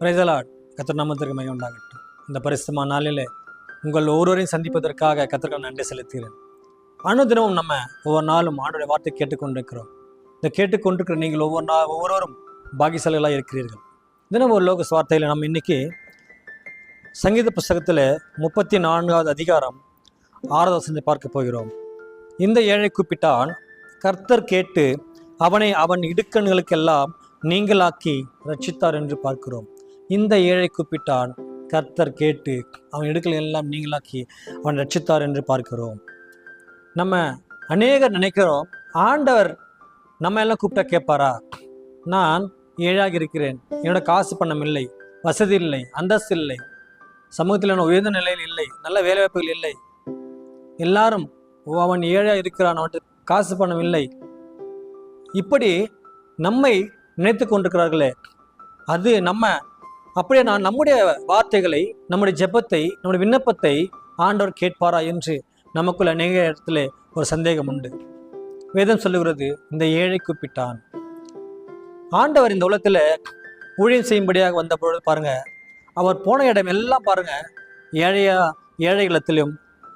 பிரைசலாட் கத்தர் நாமத்திற்கு மையம் உண்டாகட்டும். இந்த பரிசுமா நாளிலே உங்கள் ஒவ்வொருவரையும் சந்திப்பதற்காக கத்தர்கள் நன்றி செலுத்துகிறேன். அனுதினமும் நம்ம ஒவ்வொரு நாளும் ஆண்டுடைய வார்த்தை கேட்டுக்கொண்டிருக்கிறோம். இந்த கேட்டுக்கொண்டிருக்கிற நீங்கள் ஒவ்வொரு நாள் ஒவ்வொருவரும் பாகிசாலிகளாக இருக்கிறீர்கள். தினம் ஒரு லோக வார்த்தையில் நம்ம இன்னைக்கு சங்கீத புஸ்தகத்தில் முப்பத்தி நான்காவது அதிகாரம் ஆறாவது வசனத்தை பார்க்க போகிறோம். இந்த ஏழை கூப்பிட்டான் கர்த்தர் கேட்டு அவனை அவன் இடுக்கண்களுக்கெல்லாம் நீங்களாக்கி ரட்சித்தார் என்று பார்க்கிறோம். இந்த ஏழை கூப்பிட்டான். கர்த்தர் கேட்டு அவன் எடுக்கலை எல்லாம் நீங்களாக்கி அவன் ரட்சித்தார் என்று பார்க்கிறோம். நம்ம அநேகர் நினைக்கிறோம் ஆண்டவர் நம்ம எல்லாம் கூப்பிட்டா கேட்பாரா? நான் ஏழாக இருக்கிறேன். என்னோட காசு பணம் இல்லை வசதி இல்லை அந்தஸ்து இல்லை சமூகத்தில் நான் உயர்ந்த நிலையில் இல்லை நல்ல வேலைவாய்ப்புகள் இல்லை. எல்லாரும் ஓ, அவன் ஏழாக இருக்கிறான் அவன் காசு பணம் இல்லை. இப்படி நம்மை நினைத்து கொண்டிருக்கிறார்களே அது நம்ம அப்படியே நான் நம்முடைய வார்த்தைகளை நம்முடைய ஜெபத்தை நம்முடைய விண்ணப்பத்தை ஆண்டவர் கேட்பாரா என்று நமக்குள்ள அநேக இடத்துல ஒரு சந்தேகம் உண்டு. வேதம் சொல்லுகிறது இந்த ஏழை கூப்பிட்டான். ஆண்டவர் இந்த உலகத்தில் ஊழியம் செய்யும்படியாக வந்த பொழுது பாருங்க அவர் போன இடம் எல்லாம் பாருங்க ஏழையா ஏழைகளத்திலும்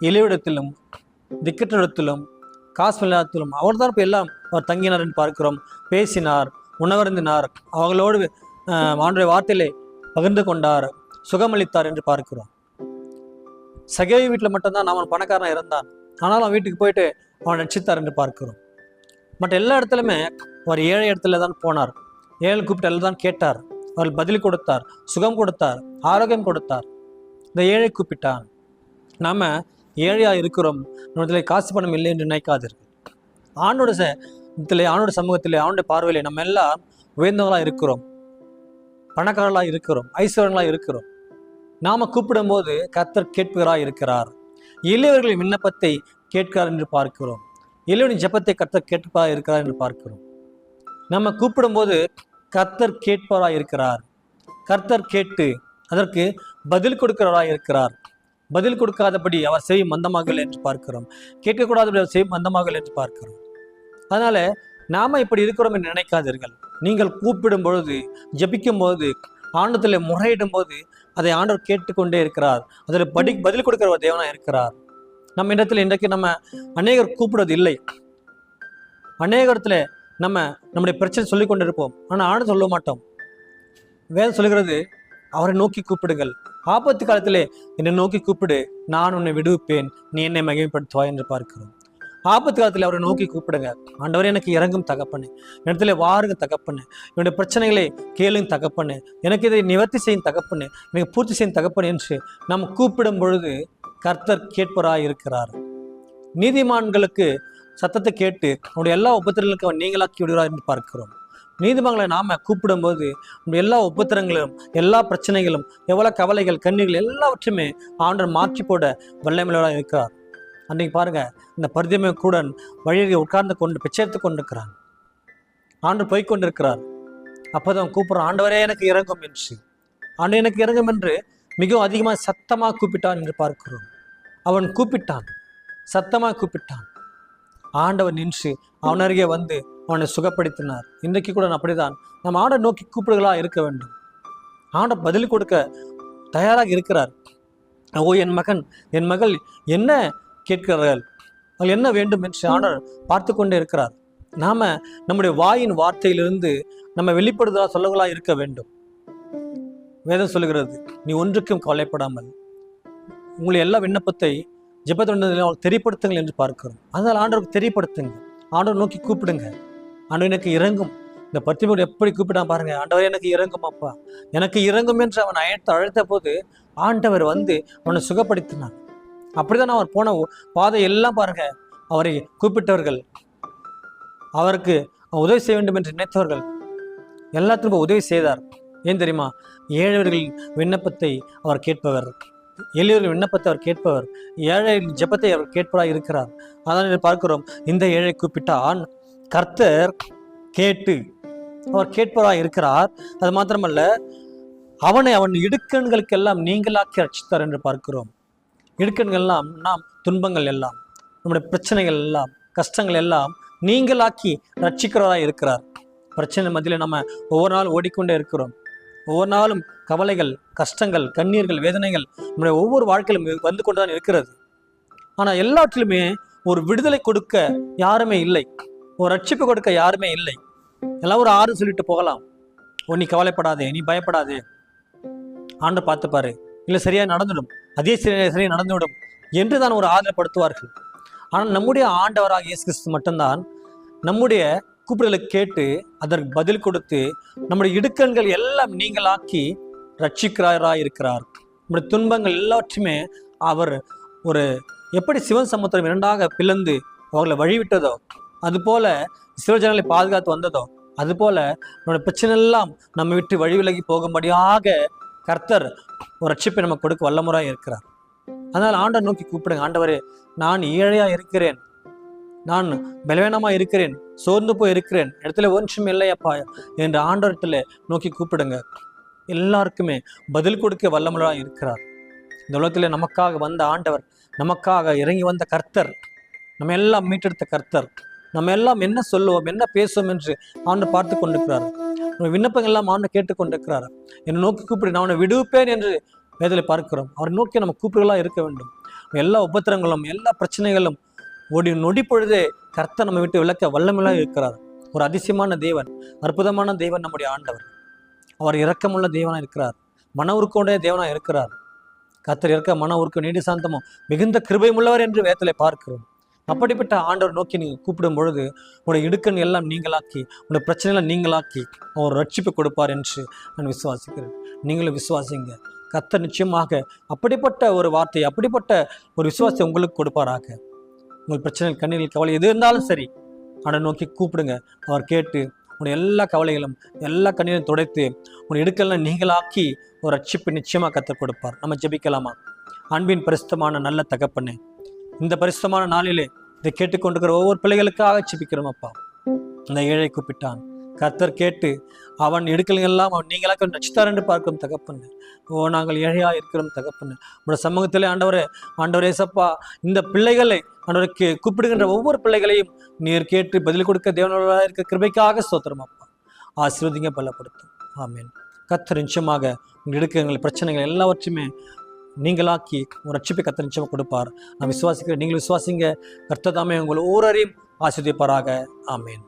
எளிவிடத்திலும் திக்கற்றிடத்திலும் காசு இல்லாதத்திலும் அவர் தான் இப்போ எல்லாம் அவர் தங்கினார் என்று பார்க்கிறோம். பேசினார் உணவருந்தினார். அவங்களோடு ஆண்டுடைய வார்த்தையிலே பகிர்ந்து கொண்டார் சுகமளித்தார் என்று பார்க்கிறோம். சகேவி வீட்டில் மட்டும்தான் அவன் பணக்காரன் இருந்தான். ஆனாலும் அவன் வீட்டுக்கு போயிட்டு அவன் ரட்சித்தார் என்று பார்க்கிறோம். மற்ற எல்லா இடத்துலையுமே அவர் ஏழை இடத்துல தான் போனார். ஏழை கூப்பிட்டு எல்லாம் தான் கேட்டார். அவர் பதில் கொடுத்தார் சுகம் கொடுத்தார் ஆரோக்கியம் கொடுத்தார். இந்த ஏழை கூப்பிட்டான். நாம் ஏழையாக இருக்கிறோம். நம்மிடத்துல காசு பணம் இல்லை என்று நினைக்காதீர்கள். ஆணோட ச இதில் ஆணோட சமூகத்தில் ஆணுடைய பார்வையில் நம்ம எல்லாம் உயர்ந்தவர்களாக இருக்கிறோம். பணக்காரர்களாக இருக்கிறோம் ஐஸ்வர்யங்களாக இருக்கிறோம். நாம் கூப்பிடும்போது கர்த்தர் கேட்பவராக இருக்கிறார். எளியவர்களின் விண்ணப்பத்தை கேட்கிறார் என்று பார்க்கிறோம். எளியவனின் ஜெபத்தை கர்த்தர் கேட்பவராக இருக்கிறார் என்று பார்க்கிறோம். நம்ம கூப்பிடும்போது கர்த்தர் கேட்பவராக இருக்கிறார். கர்த்தர் கேட்டு அதற்கு பதில் கொடுக்கிறவராக இருக்கிறார். பதில் கொடுக்காதபடி அவர் செய்யும் மந்தமாகல் என்று பார்க்கிறோம். கேட்கக்கூடாதபடி அவர் செய்யும் மந்தமாகல் என்று பார்க்கிறோம். அதனால் நாம் இப்படி இருக்கிறோம் என்று நினைக்காதீர்கள். நீங்கள் கூப்பிடும் பொழுது ஜபிக்கும் போது ஆண்டத்தில் முறையிடும் போது அதை ஆண்டவர் கேட்டுக்கொண்டே இருக்கிறார். அதில் படி பதில் கொடுக்கிற ஒரு தேவனாக இருக்கிறார். நம்ம இடத்துல இன்றைக்கு நம்ம அநேகர் கூப்பிடுவது இல்லை அநேக நம்ம நம்முடைய பிரச்சனை சொல்லி கொண்டு இருப்போம் ஆனால் ஆண்டு சொல்ல மாட்டோம். வேதம் சொல்லுகிறது அவரை நோக்கி கூப்பிடுங்கள். ஆபத்து காலத்திலே என்னை நோக்கி கூப்பிடு நான் உன்னை விடுவிப்பேன். நீ என்னை மகிமைப்படுத்துவாய் என்று பார்க்கிறோம். ஆபத்து காலத்தில் அவரை நோக்கி கூப்பிடுங்க. ஆண்டவர் எனக்கு இறங்கும் தகப்பனு. இடத்துல வாருங்க தகப்பனு. என்னுடைய பிரச்சனைகளை கேளுங்க தகப்பனு. எனக்கு இதை நிவர்த்தி செய்யும் தகப்பனு. எனக்கு பூர்த்தி செய்யும் தகப்பனு என்று நாம் கூப்பிடும் பொழுது கர்த்தர் கேட்பராய் இருக்கிறார். நீதிமான்களுக்கு சத்தத்தை கேட்டு அவனுடைய எல்லா உபத்திரங்களுக்கு அவன் நீங்களாக்கி விடுகிறார் என்று பார்க்கிறோம். நீதிமன்றங்களை நாம் கூப்பிடும்போது நம்முடைய எல்லா உபத்திரங்களும் எல்லா பிரச்சனைகளும் எவ்வளோ கவலைகள் கண்ணீர்கள் எல்லாவற்றையுமே ஆண்டர் மாற்றி போட வல்லமையோட இருக்கிறார். அன்றைக்கு பாருங்க இந்த பரிதமை கூட வழியில் உட்கார்ந்து கொண்டு பிச்சைத்து கொண்டிருக்கிறான். ஆண்டு போய் கொண்டிருக்கிறார். அப்போதான் கூப்பிடுறான் ஆண்டவரே எனக்கு இறங்கும் என்று. ஆண்டு எனக்கு இறங்கும் என்று மிகவும் அதிகமாக சத்தமாக கூப்பிட்டான் என்று பார்க்கிறோம். அவன் கூப்பிட்டான் சத்தமாக கூப்பிட்டான். ஆண்டவன் நின்று அவன் அருகே வந்து அவனை சுகப்படுத்தினார். இன்றைக்கு கூட அப்படிதான். நம்ம ஆண்டை நோக்கி கூப்பிடுகளாக இருக்க வேண்டும். ஆண்ட பதில் கொடுக்க தயாராக இருக்கிறார். ஓ என் மகன் என் மகள் என்ன கேட்கிறார்கள். அவர்கள் என்ன வேண்டும்? என்று ஆண்டவர் பார்த்து கொண்டே இருக்கிறார். நாம நம்முடைய வாயின் வார்த்தையிலிருந்து நம்ம வெளிப்படுதலா சொல்லங்களா இருக்க வேண்டும். வேதம் சொல்லுகிறது நீ ஒன்றுக்கும் கவலைப்படாமல் உங்களை எல்லா விண்ணப்பத்தை ஜெபத்தொண்டதில் அவள் தெரியப்படுத்துங்கள் என்று பார்க்கிறோம். அதனால் ஆண்டவருக்கு தெரியப்படுத்துங்க ஆண்டவர் நோக்கி கூப்பிடுங்க. ஆண்டவர் எனக்கு இறங்கும் இந்த பத்திரிகை எப்படி கூப்பிட்டான் பாருங்க. ஆண்டவர் எனக்கு இறங்கும் அப்பா. எனக்கு இறங்கும் என்று அவன் அழைத்த அழைத்த போது ஆண்டவர் வந்து அவனை சுகப்படுத்தினான் அப்படிதான் அவர் போன பாதை எல்லாம் பாருங்க. அவரை கூப்பிட்டவர்கள் அவருக்கு உதவி செய்ய வேண்டும் என்று நினைத்தவர்கள் எல்லாத்துக்கும் உதவி செய்தார். ஏன் தெரியுமா? ஏழையர்களின் விண்ணப்பத்தை அவர் கேட்பவர். எளியவர்கள் விண்ணப்பத்தை அவர் கேட்பவர். ஏழைகளின் ஜெபத்தை அவர் கேட்பதாக இருக்கிறார். அதான் பார்க்கிறோம். இந்த ஏழை கூப்பிட்டான் கர்த்தர் கேட்டு அவர் கேட்பவராக இருக்கிறார். அது மாத்திரமல்ல அவனை அவன் இடுக்கண்களுக்கெல்லாம் நீங்களாக்கி ரட்சித்தார் என்று பார்க்கிறோம். இடுக்கண்கள் எல்லாம் நாம் துன்பங்கள் எல்லாம் நம்முடைய பிரச்சனைகள் எல்லாம் கஷ்டங்கள் எல்லாம் நீங்களாக்கி ரட்சிக்கிறவராக இருக்கிறார். பிரச்சனை மத்தியில் நம்ம ஒவ்வொரு நாள் ஓடிக்கொண்டே இருக்கிறோம். ஒவ்வொரு நாளும் கவலைகள் கஷ்டங்கள் கண்ணீர்கள் வேதனைகள் நம்முடைய ஒவ்வொரு வாழ்க்கையிலும் வந்து கொண்டு தான் இருக்கிறது. ஆனால் எல்லாற்றிலுமே ஒரு விடுதலை கொடுக்க யாருமே இல்லை. ஒரு ரட்சிப்பு கொடுக்க யாருமே இல்லை. எல்லாம் ஒரு ஆறு சொல்லிட்டு போகலாம். ஓ நீ கவலைப்படாதே நீ பயப்படாதே. ஆண்டு பார்த்துப்பாரு. இல்லை சரியாக நடந்துடும். அதே சரியா நடந்துவிடும் என்று தான் ஒரு ஆதரப்படுத்துவார்கள். ஆனால் நம்முடைய ஆண்டவராக இயேசு கிறிஸ்து மட்டும்தான் நம்முடைய கூப்பிடலை கேட்டு அதற்கு பதில் கொடுத்து நம்முடைய இடுக்கண்கள் எல்லாம் நீங்களாக்கி ரட்சிக்கிறாராக இருக்கிறார் நம்முடைய துன்பங்கள் எல்லாவற்றையுமே அவர் ஒரு எப்படி சிவன் சமுத்திரம் இரண்டாக பிளந்து அவர்களை வழிவிட்டதோ அதுபோல சிவஜனங்களை பாதுகாத்து வந்ததோ அதுபோல நம்முடைய பிரச்சனை எல்லாம் நம்ம விட்டு வழி விலகி போகும்படியாக கர்த்தர் ஒரு ரட்சிப்பை நமக்கு கொடுக்க வல்லமுறாக இருக்கிறார். அதனால் ஆண்டவர் நோக்கி கூப்பிடுங்க. ஆண்டவரே நான் ஏழையாக இருக்கிறேன். நான் பலவீனமாக இருக்கிறேன். சோர்ந்து போய் இருக்கிறேன். இடத்துல ஒன்றும் இல்லையப்பா என்று ஆண்டவரத்தில் நோக்கி கூப்பிடுங்க. எல்லாருக்குமே பதில் கொடுக்க வல்லமுறாக இருக்கிறார். இந்த உலகத்தில் நமக்காக வந்த ஆண்டவர் நமக்காக இறங்கி வந்த கர்த்தர் நம்ம எல்லாம் மீட்டெடுத்த கர்த்தர் நம்ம எல்லாம் என்ன சொல்லுவோம் என்ன பேசுவோம் என்று ஆண்டு பார்த்து கொண்டிருக்கிறார். நம்ம விண்ணப்பங்கள்லாம் ஆண்டு கேட்டுக்கொண்டிருக்கிறார். என்னை நோக்கி கூப்பிடு நான் உன்னை விடுவிப்பேன் என்று வேதலை பார்க்கிறோம். அவரை நோக்கி நம்ம கூப்பிடுகளாக இருக்க வேண்டும். எல்லா உபத்திரங்களும் எல்லா பிரச்சனைகளும் ஒரு நொடி பொழுதே கர்த்தர் நம்ம விட்டு விளக்க வல்லமெல்லாம் இருக்கிறார். ஒரு அதிசயமான தேவன் அற்புதமான தேவன் நம்முடைய ஆண்டவர். அவர் இரக்கமுள்ள தேவனாக இருக்கிறார். மன உருக்கோடைய தேவனாக இருக்கிறார். கர்த்தர் இருக்க மன உருக்கு நீடி சாந்தமும் மிகுந்த கிருபையும் உள்ளவர் என்று வேதலை பார்க்கிறோம். அப்படிப்பட்ட ஆண்டவர் நோக்கி நீங்கள் கூப்பிடும் பொழுது உங்களுடைய இடுக்கண் எல்லாம் நீங்களாக்கி உன்னோட பிரச்சனைகளை நீங்களாக்கி அவர் ரட்சிப்பு கொடுப்பார் என்று நான் விசுவாசிக்கிறேன். நீங்களும் விசுவாசிங்க கத்த நிச்சயமாக அப்படிப்பட்ட ஒரு வார்த்தை அப்படிப்பட்ட ஒரு விசுவாசத்தை உங்களுக்கு கொடுப்பாராக. உங்கள் பிரச்சனை கண்ணீர்கள் கவலை எது இருந்தாலும் சரி அவனை நோக்கி கூப்பிடுங்க. அவர் கேட்டு உன்னை எல்லா கவலைகளும் எல்லா கண்ணீரையும் துடைத்து உன் இடுக்கெல்லாம் நீங்களாக்கி ஒரு ரட்சிப்பு நிச்சயமாக கற்றுக் கொடுப்பார். நம்ம ஜெபிக்கலாமா? அன்பின் பரிசுத்தமான நல்ல தகப்பண்ணு இந்த பரிசுத்தமான நாளிலே இதை கேட்டுக்கொண்டிருக்கிற ஒவ்வொரு பிள்ளைகளுக்காக ஜெபிக்கிறோம் அப்பா. இந்த ஏழை கூப்பிட்டான். கர்த்தர் கேட்டு அவன் எடுக்கல் எல்லாம் அவன் நீங்களாக நச்சுத்தார் என்று பார்க்கும் தகப்பன்னு ஓ நாங்கள் ஏழையாக இருக்கிறோம் தகப்பன்னு நம்ம சமூகத்திலே ஆண்டவரே ஆண்டவரே சப்பா இந்த பிள்ளைகளை ஆண்டவருக்கு கூப்பிடுகின்ற ஒவ்வொரு பிள்ளைகளையும் நீர் கேட்டு பதில் கொடுக்க தேவனோட இருக்க கிருபைக்காக ஸ்தோத்திரம் அப்பா. ஆசீர்வதிங்க பலப்படுத்தும். ஆமேன். கர்த்தர் நிச்சயமாக உங்கள் எடுக்கங்கள் பிரச்சனைகள் எல்லாவற்றையுமே நீங்களாக்கி ஒரு ரட்சிப்பை கத்த நிச்சயமாக கொடுப்பார். நான் விசுவாசிக்கிறேன். நீங்கள் விசுவாசிங்க. கர்த்ததாமே உங்களை ஓரறியும் ஆசிரியப்பாராக ஆமேன்.